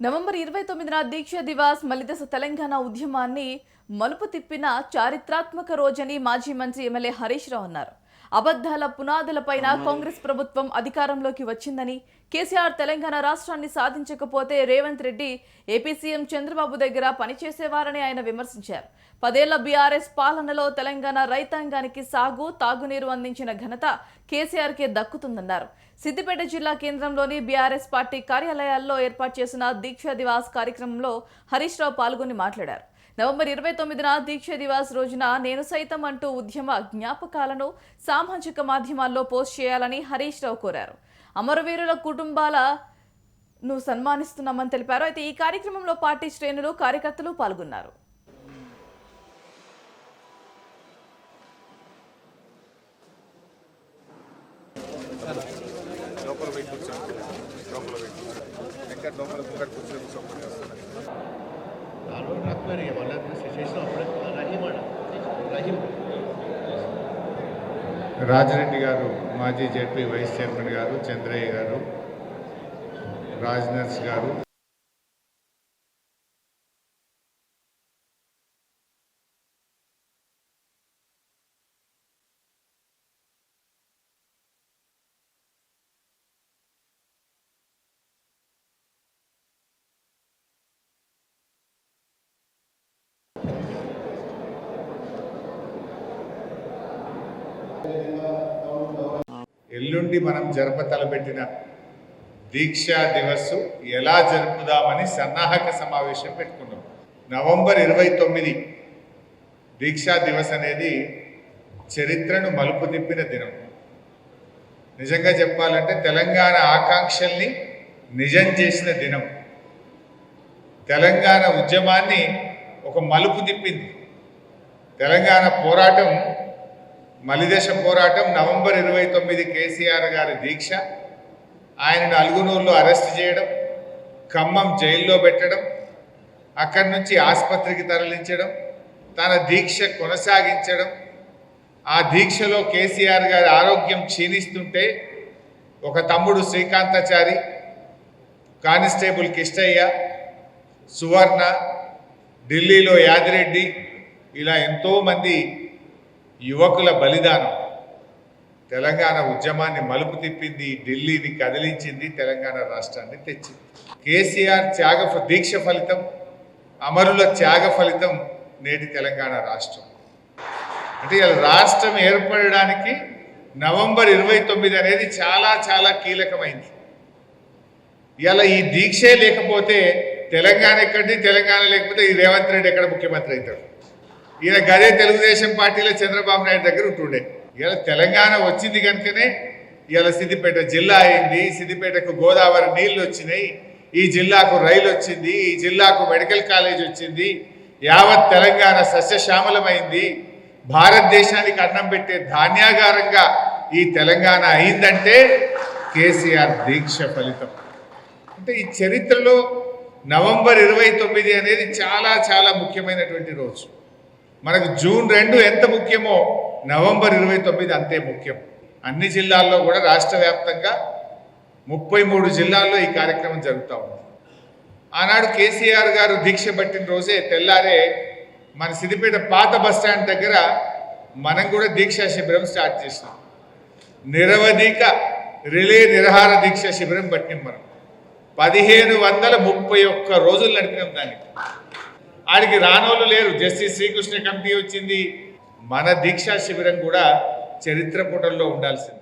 November ఇరవై తొమ్మిదిన దీక్ష దివాస్ మలిదశ తెలంగాణ ఉద్యమాన్ని మలుపు తిప్పిన చారిత్రాత్మక రోజని మాజీ మంత్రి ఎమ్మెల్యే హరీష్ రావు అన్నారు. అబద్ధాల పునాదులపైన కాంగ్రెస్ ప్రభుత్వం అధికారంలోకి వచ్చిందని కేసీఆర్ తెలంగాణ రాష్ట్రాన్ని సాధించకపోతే రేవంత్ రెడ్డి ఏపీ సీఎం చంద్రబాబు దగ్గర పనిచేసేవారని ఆయన విమర్శించారు. పదేళ్ళ బీఆర్ఎస్ పాలనలో తెలంగాణ రైతాంగానికి సాగు తాగునీరు అందించిన ఘనత కేసీఆర్కే దక్కుతుందన్నారు. సిద్దిపేట జిల్లా కేంద్రంలోని బీఆర్ఎస్ పార్టీ కార్యాలయాల్లో ఏర్పాటు చేసిన దీక్ష దివాస్ కార్యక్రమంలో హరీష్ రావు పాల్గొని మాట్లాడారు. నవంబర్ ఇరవై తొమ్మిదిన దీక్ష దివాస్ రోజున నేను సైతం అంటూ ఉద్యమ జ్ఞాపకాలను సామాజిక మాధ్యమాల్లో పోస్ట్ చేయాలని హరీష్ రావు కోరారు. అమరవీరుల కుటుంబాలను సన్మానిస్తున్నామని తెలిపారు. అయితే ఈ కార్యక్రమంలో పార్టీ శ్రేణులు కార్యకర్తలు పాల్గొన్నారు. లోపల పోయి కూర్చోండి. లోపల పోయి కూర్చోండి. ఎక్కడ లోపల కూర్చొని కూర్చోండి. వస్తున్నాయి రాజరెడ్డి గారు మాజీ జెడ్పీ వైస్ చైర్మన్ గారు చంద్రయ్య గారు రాజ్నాథ్ గారు. ఎల్లుండి మనం జరప తలపెట్టిన దీక్షా దివస్ ఎలా జరుపుదామని సన్నాహక సమావేశం పెట్టుకున్నాం. నవంబర్ ఇరవై తొమ్మిది దీక్షా దివస్ అనేది చరిత్రను మలుపు తిప్పిన దినం. నిజంగా చెప్పాలంటే తెలంగాణ ఆకాంక్షల్ని నిజం చేసిన దినం. తెలంగాణ ఉద్యమాన్ని ఒక మలుపు తిప్పింది. తెలంగాణ పోరాటం మలిదశ పోరాటం నవంబర్ ఇరవై తొమ్మిది కేసీఆర్ గారి దీక్ష. ఆయనను అలుగునూరులో అరెస్ట్ చేయడం ఖమ్మం జైల్లో పెట్టడం అక్కడి నుంచి ఆసుపత్రికి తరలించడం తన దీక్ష కొనసాగించడం. ఆ దీక్షలో కేసీఆర్ గారి ఆరోగ్యం క్షీణిస్తుంటే ఒక తమ్ముడు శ్రీకాంతాచారి కానిస్టేబుల్ కిష్టయ్య సువర్ణ ఢిల్లీలో యాదిరెడ్డి ఇలా ఎంతోమంది యువకుల బలిదానం. తెలంగాణ ఉద్యమాన్ని మలుపు తిప్పింది ఢిల్లీని కదిలించింది తెలంగాణ రాష్ట్రాన్ని తెచ్చింది. కేసీఆర్ త్యాగ ఫ- దీక్ష ఫలితం అమరుల త్యాగ ఫలితం నేటి తెలంగాణ రాష్ట్రం. అంటే ఇలా రాష్ట్రం ఏర్పడడానికి నవంబర్ ఇరవై తొమ్మిది అనేది చాలా చాలా కీలకమైంది. ఇలా ఈ దీక్షే లేకపోతే తెలంగాణ ఎక్కడి తెలంగాణ లేకపోతే ఈ రేవంత్ రెడ్డి ఎక్కడ ముఖ్యమంత్రి అవుతాడు? ఈయన గదే తెలుగుదేశం పార్టీలో చంద్రబాబు నాయుడు దగ్గర ఉంటుండే. ఇలా తెలంగాణ వచ్చింది కనుకనే ఇలా సిద్దిపేట జిల్లా అయింది. సిద్దిపేటకు గోదావరి నీళ్ళు వచ్చినాయి. ఈ జిల్లాకు రైలు వచ్చింది. ఈ జిల్లాకు మెడికల్ కాలేజ్ వచ్చింది. యావత్ తెలంగాణ సస్యశ్యామలమైంది. భారతదేశానికి అన్నం పెట్టే ధాన్యాగారంగా ఈ తెలంగాణ అయిందంటే కేసీఆర్ దీక్ష ఫలితం. అంటే ఈ చరిత్రలో నవంబర్ ఇరవై తొమ్మిది అనేది చాలా చాలా ముఖ్యమైనటువంటి రోజు. మనకు జూన్ రెండు ఎంత ముఖ్యమో నవంబర్ ఇరవై తొమ్మిది అంతే ముఖ్యం. అన్ని జిల్లాల్లో కూడా రాష్ట్ర వ్యాప్తంగా ముప్పై మూడు జిల్లాల్లో ఈ కార్యక్రమం జరుగుతూ ఉంది. ఆనాడు కేసీఆర్ గారు దీక్ష పట్టిన రోజే తెల్లారే మన సిద్దిపేట పాత బస్ స్టాండ్ దగ్గర మనం కూడా దీక్షా శిబిరం స్టార్ట్ చేసినాం. నిరవధిక రిలే నిరహార దీక్ష శిబిరం పట్టినాం మనం. పదిహేను వందల ముప్పై ఒక్క రోజులు నడిపినాం దానికి ఆడికి రానోళ్ళు లేరు. జస్టిస్ శ్రీకృష్ణ కమిటీ వచ్చింది. మన దీక్షా శిబిరం కూడా చరిత్ర పుటల్లో ఉండాల్సింది.